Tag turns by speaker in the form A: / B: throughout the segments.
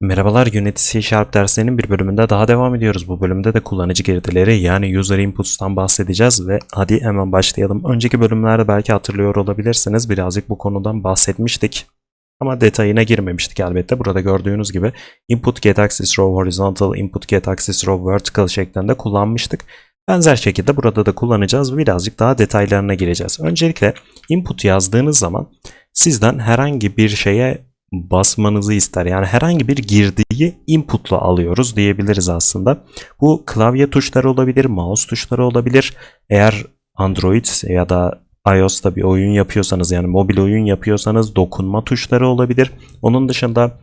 A: Merhabalar Unity C derslerinin bir bölümünde daha devam ediyoruz. Bu bölümde de kullanıcı girdileri yani user inputs'tan bahsedeceğiz ve hadi hemen başlayalım. Önceki bölümlerde belki hatırlıyor olabilirsiniz. Birazcık bu konudan bahsetmiştik. Ama detayına girmemiştik elbette. Burada gördüğünüz gibi input get axis row horizontal, input get axis row vertical şeklinde kullanmıştık. Benzer şekilde burada da kullanacağız ve birazcık daha detaylarına gireceğiz. Öncelikle input yazdığınız zaman sizden herhangi bir şeye basmanızı ister. Yani herhangi bir girdiği inputla alıyoruz diyebiliriz aslında. Bu klavye tuşları olabilir, mouse tuşları olabilir. Eğer Android ya da iOS'ta bir oyun yapıyorsanız yani mobil oyun yapıyorsanız dokunma tuşları olabilir. Onun dışında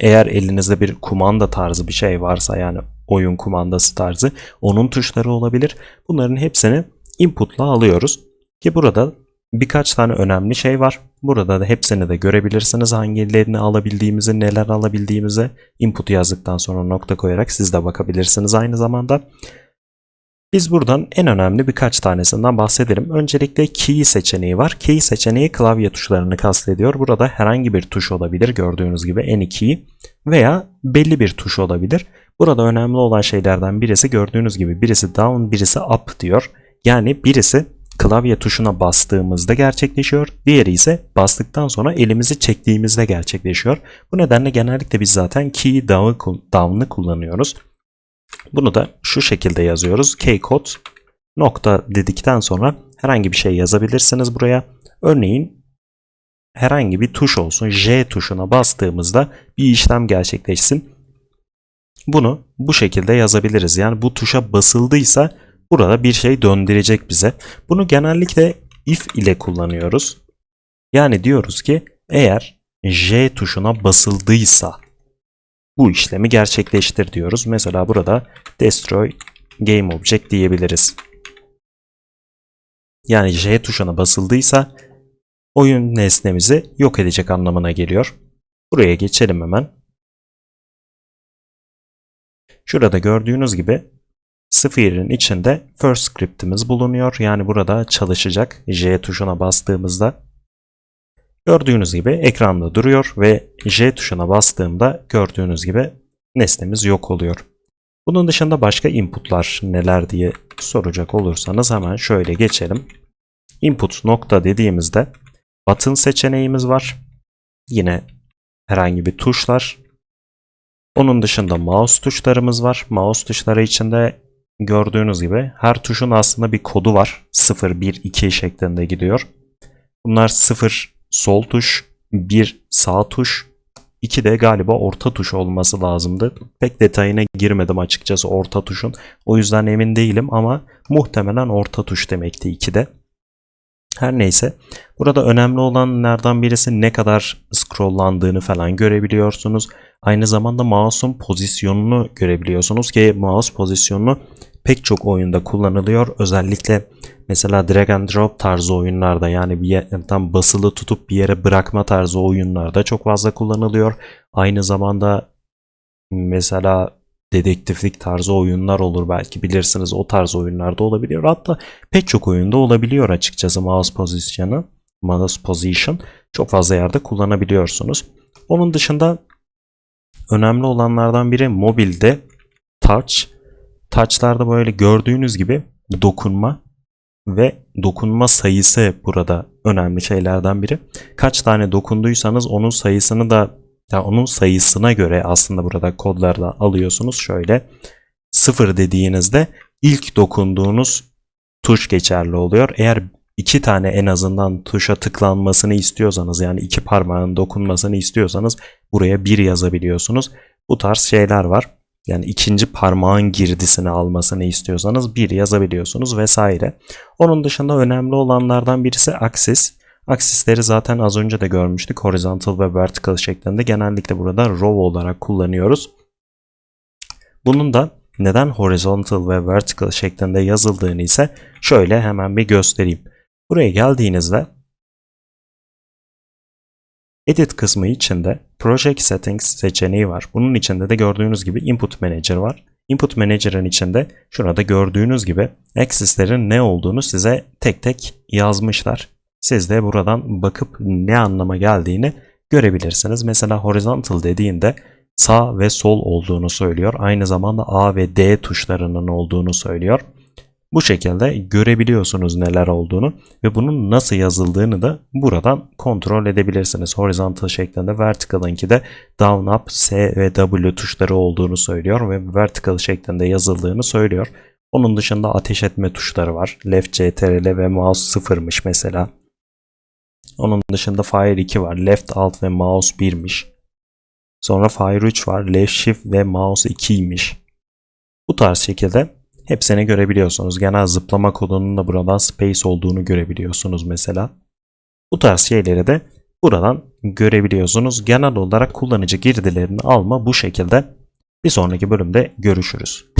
A: eğer elinizde bir kumanda tarzı bir şey varsa yani oyun kumandası tarzı onun tuşları olabilir. Bunların hepsini input'la alıyoruz. Ki burada birkaç tane önemli şey var. Burada da hepsini de görebilirsiniz. Hangilerini alabildiğimizi, neler alabildiğimizi input yazdıktan sonra nokta koyarak siz de bakabilirsiniz aynı zamanda. Biz buradan en önemli birkaç tanesinden bahsedelim. Öncelikle key seçeneği var. Key seçeneği klavye tuşlarını kastediyor. Burada herhangi bir tuş olabilir gördüğünüz gibi any key veya belli bir tuş olabilir. Burada önemli olan şeylerden birisi gördüğünüz gibi birisi down birisi up diyor. Yani birisi klavye tuşuna bastığımızda gerçekleşiyor. Diğeri ise bastıktan sonra elimizi çektiğimizde gerçekleşiyor. Bu nedenle genellikle biz zaten key down'ı kullanıyoruz. Bunu da şu şekilde yazıyoruz. Kcode nokta dedikten sonra herhangi bir şey yazabilirsiniz buraya. Örneğin herhangi bir tuş olsun. J tuşuna bastığımızda bir işlem gerçekleşsin. Bunu bu şekilde yazabiliriz. Yani bu tuşa basıldıysa burada bir şey döndürecek bize. Bunu genellikle if ile kullanıyoruz. Yani diyoruz ki eğer J tuşuna basıldıysa bu işlemi gerçekleştir diyoruz. Mesela burada destroy game object diyebiliriz. Yani J tuşuna basıldıysa oyun nesnemizi yok edecek anlamına geliyor. Buraya geçelim hemen. Şurada gördüğünüz gibi Sphere'in içinde first script'imiz bulunuyor. Yani burada çalışacak J tuşuna bastığımızda gördüğünüz gibi ekranda duruyor ve J tuşuna bastığımda gördüğünüz gibi nesnemiz yok oluyor. Bunun dışında başka inputlar neler diye soracak olursanız hemen şöyle geçelim. Input nokta dediğimizde button seçeneğimiz var. Yine herhangi bir tuşlar. Onun dışında mouse tuşlarımız var. Mouse tuşları içinde gördüğünüz gibi her tuşun aslında bir kodu var. 0, 1, 2 şeklinde gidiyor. Bunlar 0 sol tuş, 1 sağ tuş, 2 de galiba orta tuş olması lazımdı. Pek detayına girmedim açıkçası orta tuşun. O yüzden emin değilim ama muhtemelen orta tuş demekti 2 de. Her neyse. Burada önemli olanlardan birisi ne kadar scrolllandığını falan görebiliyorsunuz. Aynı zamanda mouse'un pozisyonunu görebiliyorsunuz ki mouse pozisyonunu pek çok oyunda kullanılıyor. Özellikle mesela drag and drop tarzı oyunlarda yani bir yerden basılı tutup bir yere bırakma tarzı oyunlarda çok fazla kullanılıyor. Aynı zamanda mesela dedektiflik tarzı oyunlar olur belki bilirsiniz o tarz oyunlarda olabiliyor. Hatta pek çok oyunda olabiliyor açıkçası mouse pozisyonu. Mouse position çok fazla yerde kullanabiliyorsunuz. Onun dışında önemli olanlardan biri mobilde touch. Touch'larda böyle gördüğünüz gibi dokunma ve dokunma sayısı burada önemli şeylerden biri. Kaç tane dokunduysanız onun sayısını da yani onun sayısına göre aslında burada kodlarda alıyorsunuz. Şöyle sıfır dediğinizde ilk dokunduğunuz tuş geçerli oluyor. Eğer iki tane en azından tuşa tıklanmasını istiyorsanız yani iki parmağın dokunmasını istiyorsanız buraya bir yazabiliyorsunuz. Bu tarz şeyler var. Yani ikinci parmağın girdisini almasını istiyorsanız bir yazabiliyorsunuz vesaire. Onun dışında önemli olanlardan birisi axis. Aksisleri zaten az önce de görmüştük. Horizontal ve vertical şeklinde genellikle burada row olarak kullanıyoruz. Bunun da neden horizontal ve vertical şeklinde yazıldığını ise şöyle hemen bir göstereyim. Buraya geldiğinizde Edit kısmı içinde Project Settings seçeneği var. Bunun içinde de gördüğünüz gibi Input Manager var. Input Manager'ın içinde şurada gördüğünüz gibi axis'lerin ne olduğunu size tek tek yazmışlar. Siz de buradan bakıp ne anlama geldiğini görebilirsiniz. Mesela horizontal dediğinde sağ ve sol olduğunu söylüyor. Aynı zamanda A ve D tuşlarının olduğunu söylüyor. Bu şekilde görebiliyorsunuz neler olduğunu ve bunun nasıl yazıldığını da buradan kontrol edebilirsiniz. Horizontal şeklinde vertical'ınki de down up, S ve W tuşları olduğunu söylüyor ve vertical şeklinde yazıldığını söylüyor. Onun dışında ateş etme tuşları var. Left CTRL ve mouse 0'mış mesela. Onun dışında Fire 2 var. Left Alt ve Mouse 1'miş. Sonra Fire 3 var. Left Shift ve Mouse 2'ymiş. Bu tarz şekilde hepsini görebiliyorsunuz. Genel zıplama kodunun da buradan Space olduğunu görebiliyorsunuz mesela. Bu tarz şeyleri de buradan görebiliyorsunuz. Genel olarak kullanıcı girdilerini alma bu şekilde. Bir sonraki bölümde görüşürüz.